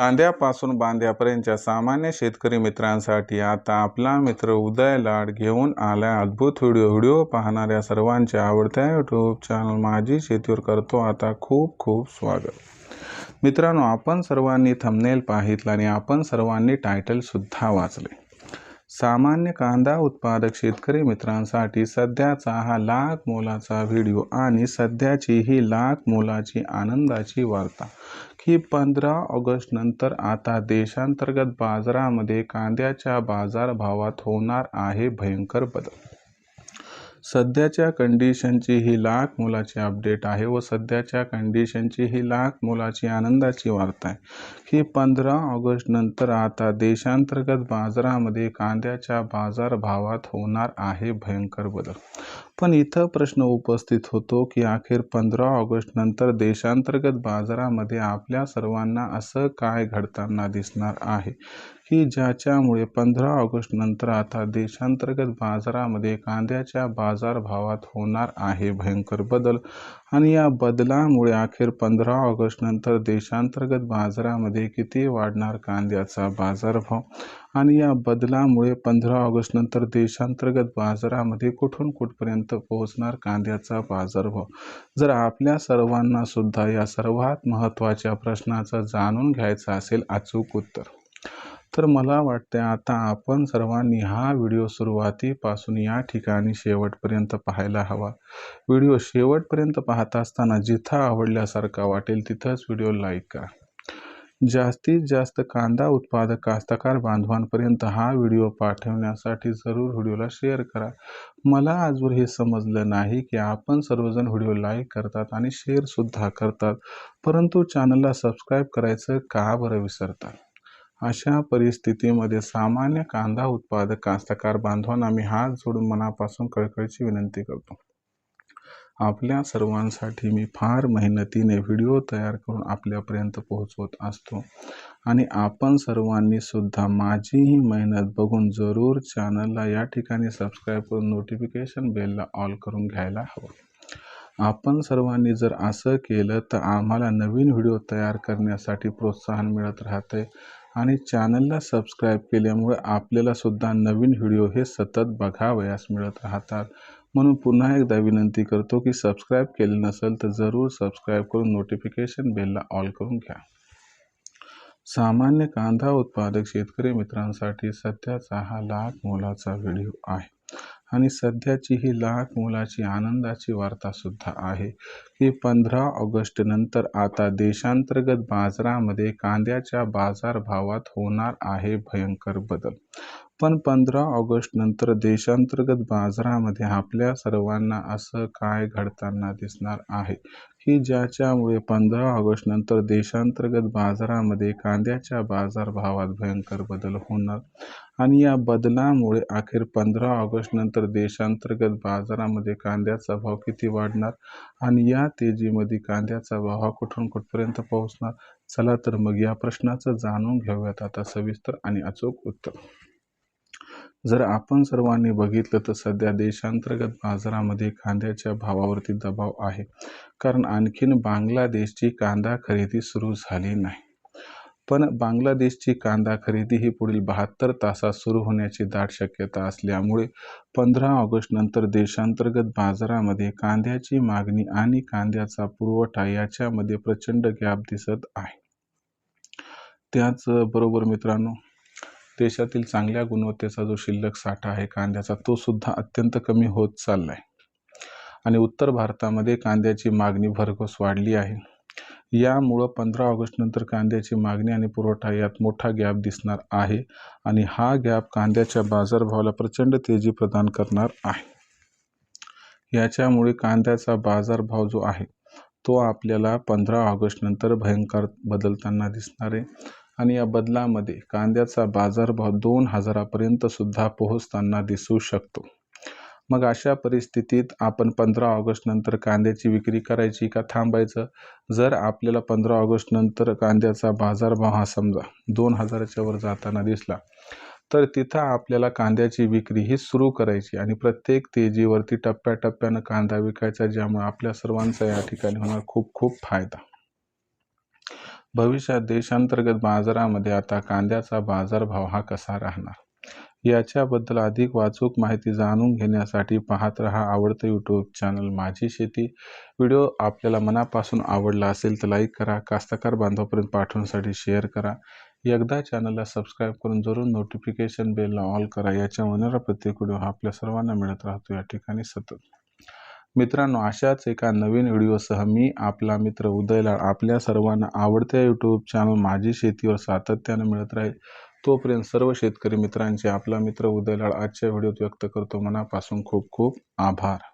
कांद्यापासून बांध्यापर्यंतच्या सामान्य शेतकरी मित्रांसाठी आता आपला मित्र उदय लाड घेऊन आला अद्भुत व्हिडिओ व्हिडिओ पाहणाऱ्या सर्वांच्या आवडत्या यूट्यूब चॅनल माझी शेतीवर करतो आता खूप खूप स्वागत. मित्रांनो आपण सर्वांनी थंबनेल पाहितलं आणि आपण सर्वांनी टायटलसुद्धा वाचले. सामान्य कांदा उत्पादक शेतकरी मित्रांसाठी सध्याचा हा लाख मोलाचा व्हिडिओ आणि सध्याची ही लाख मोलाची आनंदाची वार्ता. की पंधरा ऑगस्ट नंतर आता देशांतर्गत बाजारामध्ये कांद्याच्या बाजारभावात होणार आहे भयंकर बदल. सध्याच्या कंडिशनची ही लाख मोलाची अपडेट आहे व सध्याच्या कंडिशनची ही लाख मोलाची आनंदाची वार्ता आहे. की पंधरा ऑगस्ट नंतर आता देशांतर्गत बाजारामध्ये कांद्याच्या बाजारभावात होणार आहे भयंकर बदल. पण इथं प्रश्न उपस्थित होतो की अखेर पंधरा ऑगस्ट नंतर देशांतर्गत बाजारामध्ये आपल्या सर्वांना असं काय घडताना दिसणार आहे? की ज्याच्यामुळे पंधरा ऑगस्ट नंतर आता देशांतर्गत बाजारामध्ये कांद्याच्या बाजारभावात होणार आहे भयंकर बदल. आणि या बदलामुळे अखेर पंधरा ऑगस्ट नंतर देशांतर्गत बाजारामध्ये किती वाढणार कांद्याचा बाजारभाव? आणि या बदलामुळे पंधरा ऑगस्ट नंतर देशांतर्गत बाजारामध्ये कुठून कुठपर्यंत पोहोचणार कांद्याचा बाजारभाव? जर आपल्या सर्वांना सुद्धा या सर्वात महत्त्वाच्या प्रश्नाचं जाणून घ्यायचं असेल अचूक उत्तर. तर मला वाटते आता आपण सर्वांनी हा व्हिडिओ सुरुवातीपासून या ठिकाणी शेवटपर्यंत पाहायला हवा. व्हिडिओ शेवटपर्यंत पाहत असताना जिथं आवडल्यासारखा वाटेल तिथंच व्हिडिओ लाईक करा. जास्तीत जास्त कांदा उत्पादक कास्तकार बांधवांपर्यंत हा व्हिडिओ पाठवण्यासाठी जरूर व्हिडिओला शेअर करा. मला आजवर हे समजलं नाही की आपण सर्वजण व्हिडिओ लाईक करतात आणि शेअरसुद्धा करतात परंतु चॅनलला सबस्क्राईब करायचं का बरं विसरतात अशा परिस्थितीमध्ये सामान्य कांदा उत्पादक कास्तकार बांधवांना मी हात जोडून मनापासून कळकळीची विनंती करतो. आपल्या सर्वांसाठी मी फार मेहनतीने व्हिडिओ तयार करून आपल्यापर्यंत पोहोचवत असतो आणि आपण सर्वांनी सुद्धा माझीही मेहनत बघून जरूर चॅनलला या ठिकाणी सबस्क्राईब करून नोटिफिकेशन बेलला ऑल करून घ्यायला हवं. आपण सर्वांनी जर असं केलं तर आम्हाला नवीन व्हिडिओ तयार करण्यासाठी प्रोत्साहन मिळत राहते आणि चॅनलला सबस्क्राईब केल्यामुळे आपल्यालासुद्धा नवीन व्हिडिओ हे सतत बघावयास मिळत राहतात. म्हणून पुन्हा एकदा विनंती करतो की सबस्क्राईब केले नसेल तर जरूर सबस्क्राईब करून नोटिफिकेशन बेलला ऑल करून घ्या. सामान्य कांदा उत्पादक शेतकरी मित्रांसाठी सध्याचा हा लाख मोलाचा व्हिडिओ आहे. आणि सध्याची ही लहान मुलाची आनंदाची वार्ता सुद्धा आहे की पंधरा ऑगस्ट नंतर आता देशांतर्गत बाजारामध्ये कांद्याच्या बाजारभावात होणार आहे भयंकर बदल. पण पंधरा ऑगस्टनंतर देशांतर्गत बाजारामध्ये आपल्या सर्वांना असं काय घडताना दिसणार आहे? की ज्याच्यामुळे पंधरा ऑगस्टनंतर देशांतर्गत बाजारामध्ये कांद्याच्या बाजारभावात भयंकर बदल होणार? आणि या बदलामुळे अखेर पंधरा ऑगस्टनंतर देशांतर्गत बाजारामध्ये कांद्याचा भाव किती वाढणार? आणि या तेजीमध्ये कांद्याचा भाव हा कुठून कुठपर्यंत पोहोचणार? चला तर मग या प्रश्नाचं जाणून घेऊयात. आता सविस्तर आणि अचूक उत्तर. जर आपण सर्वांनी बघितलं तर सध्या देशांतर्गत बाजारामध्ये कांद्याच्या भावावरती दबाव आहे. कारण आणखीन बांगलादेशची कांदा खरेदी सुरू झाली नाही. पण बांगलादेशची कांदा खरेदी ही पुढील बहात्तर तासात सुरू होण्याची दाट शक्यता असल्यामुळे पंधरा ऑगस्ट नंतर देशांतर्गत बाजारामध्ये कांद्याची मागणी आणि कांद्याचा पुरवठा याच्यामध्ये प्रचंड गॅप दिसत आहे. त्याचबरोबर मित्रांनो देशातील चांगल्या गुणवत्तेचा जो शिल्लक साठा आहे कांद्याचा तो सुद्धा अत्यंत कमी होत चालला आहे आणि उत्तर भारतामध्ये कांद्याची मागणी भरघोस वाढली आहे. यामुळं पंधरा ऑगस्टनंतर कांद्याची मागणी आणि पुरवठा यात मोठा गॅप दिसणार आहे आणि हा गॅप कांद्याच्या बाजारभावाला प्रचंड तेजी प्रदान करणार आहे. याच्यामुळे कांद्याचा बाजारभाव जो आहे तो आपल्याला पंधरा ऑगस्टनंतर भयंकर बदलताना दिसणार आहे. आणि या बदलामध्ये कांद्याचा बाजारभाव दोन हजारापर्यंत सुद्धा पोहोचताना दिसू शकतो. मग अशा परिस्थितीत आपण पंधरा ऑगस्ट नंतर कांद्याची विक्री करायची का थांबायचं? जर आपल्याला पंधरा ऑगस्ट नंतर कांद्याचा बाजारभाव हा समजा दोन हजाराच्या वर जाताना दिसला तर तिथं आपल्याला कांद्याची विक्री ही सुरू करायची आणि प्रत्येक तेजीवरती टप्प्याटप्प्यानं कांदा विकायचा ज्यामुळे आपल्या सर्वांचा या ठिकाणी होणार खूप खूप फायदा. भविष्यात देशांतर्गत बाजारामध्ये आता कांद्याचा बाजारभाव हा कसा राहणार? याच्याबद्दल अधिक वाचूक माहिती जाणून घेण्यासाठी पाहत रहा आवडतं यूट्यूब चॅनल माझी शेती. व्हिडिओ आपल्याला मनापासून आवडला असेल तर लाईक करा कास्तकार बांधवापर्यंत पाठवण्यासाठी शेअर करा. एकदा चॅनलला सबस्क्राईब करून जरूर नोटिफिकेशन बेलला ऑल करा याच्या होणारा प्रत्येक व्हिडिओ हा आपल्या सर्वांना मिळत राहतो. या ठिकाणी सतत मित्रांनो अशाच एका नवीन व्हिडिओसह मी आपला मित्र उदयलाल आपल्या सर्वांना आवडत्या यूट्यूब चॅनल माझी शेतीवर सातत्यानं मिळत राहील. तोपर्यंत सर्व शेतकरी मित्रांचे आपला मित्र उदयलाळ आजच्या व्हिडिओत व्यक्त करतो. मनापासून खूप खूप आभार.